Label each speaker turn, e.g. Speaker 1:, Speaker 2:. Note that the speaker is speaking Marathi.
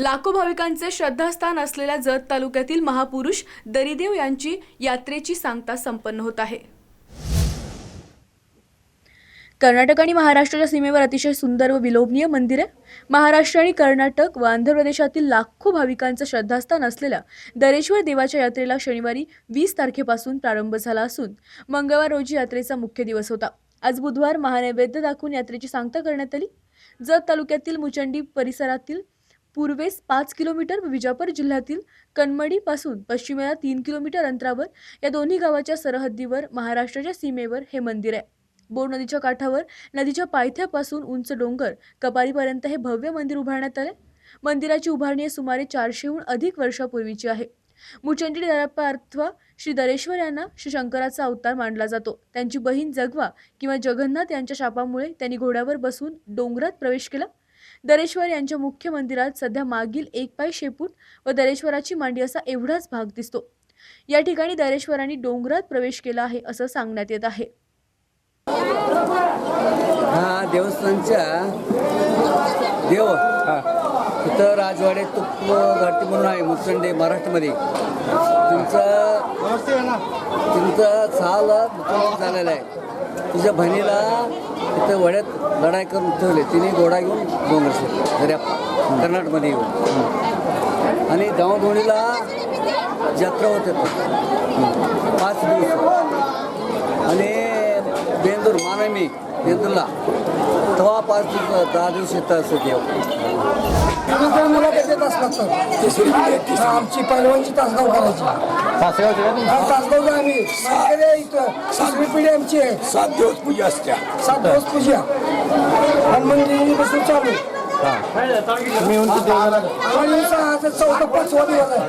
Speaker 1: लाखो भाविकांचे श्रद्धास्थान असलेल्या जत तालुक्यातील महापुरुष दरिदेव यांची यात्रेची सांगता संपन्न होत आहे. कर्नाटक आणि महाराष्ट्राच्या सीमेवर अतिशय सुंदर व विलोभनीय मंदिर आहे महाराष्ट्र आणि कर्नाटक व आंध्र प्रदेशातील लाखो भाविकांचं श्रद्धास्थान असलेल्या दरेश्वर देवाच्या यात्रेला शनिवारी वीस तारखेपासून प्रारंभ झाला असून मंगळवार रोजी यात्रेचा मुख्य दिवस होता. आज बुधवार महानैवेद्य दाखवून यात्रेची सांगता करण्यात आली. जत तालुक्यातील मुचंडी परिसरातील पूर्वेस पाच किलोमीटर विजापूर जिल्ह्यातील कनमडीपासून पश्चिमेला तीन किलोमीटर अंतरावर या दोन्ही गावाच्या सरहद्दीवर महाराष्ट्राच्या सीमेवर हे मंदिर आहे. बोर नदीच्या काठावर नदीच्या पायथ्यापासून उंच डोंगर कपारीपर्यंत हे भव्य मंदिर उभारण्यात आले. मंदिराची उभारणी सुमारे चारशेहून अधिक वर्षापूर्वीची आहे. मुचंडी दराप्पा श्री दरेश्वर यांना श्री शंकराचा अवतार मानला जातो. त्यांची बहीण जगवा किंवा जगन्नाथ यांच्या शापामुळे त्यांनी घोड्यावर बसून डोंगरात प्रवेश केला. दरेश्वर यांच्या मुख्य मंदिरात सध्या मागील एक पाय शेपूट व दरेश्वराची मांडी असा एवढाच भाग दिसतो. या ठिकाणी दरेश्वरांनी डोंगरात प्रवेश केला आहे असं सांगण्यात येत आहे.
Speaker 2: हा देवस्थानच्या देव. तिथं राजवाडे तुप घाटी म्हणून आहे मुसंडे महाराष्ट्रामध्ये. तुमचं तुमचं साल झालेलं आहे. तुझ्या बहिणीला तिथं वड्यात लढाई करून ठेवले. तिने घोडा घेऊन डोंगर शिरले दर्या कर्नाटकमध्ये येऊन. आणि दावधोणीला जत्रा होते. पाच दिवस. आणि बेंदूर मानवी बेंदूरला तेव्हा पाच दिवस दहा दिवस येतात असं देव
Speaker 3: त्यानंतर मला त्याचे तास लागतात हा, आमची पहिलवानची तासगाव करायची. तासगावला आम्ही आहे. इथं पिढी आमची आहे.
Speaker 4: सात दिवस पूजा असत्या.
Speaker 3: सात दिवस पूजा. मंदिर बसून चालू आज चौथा पाचवा दिवस आहे.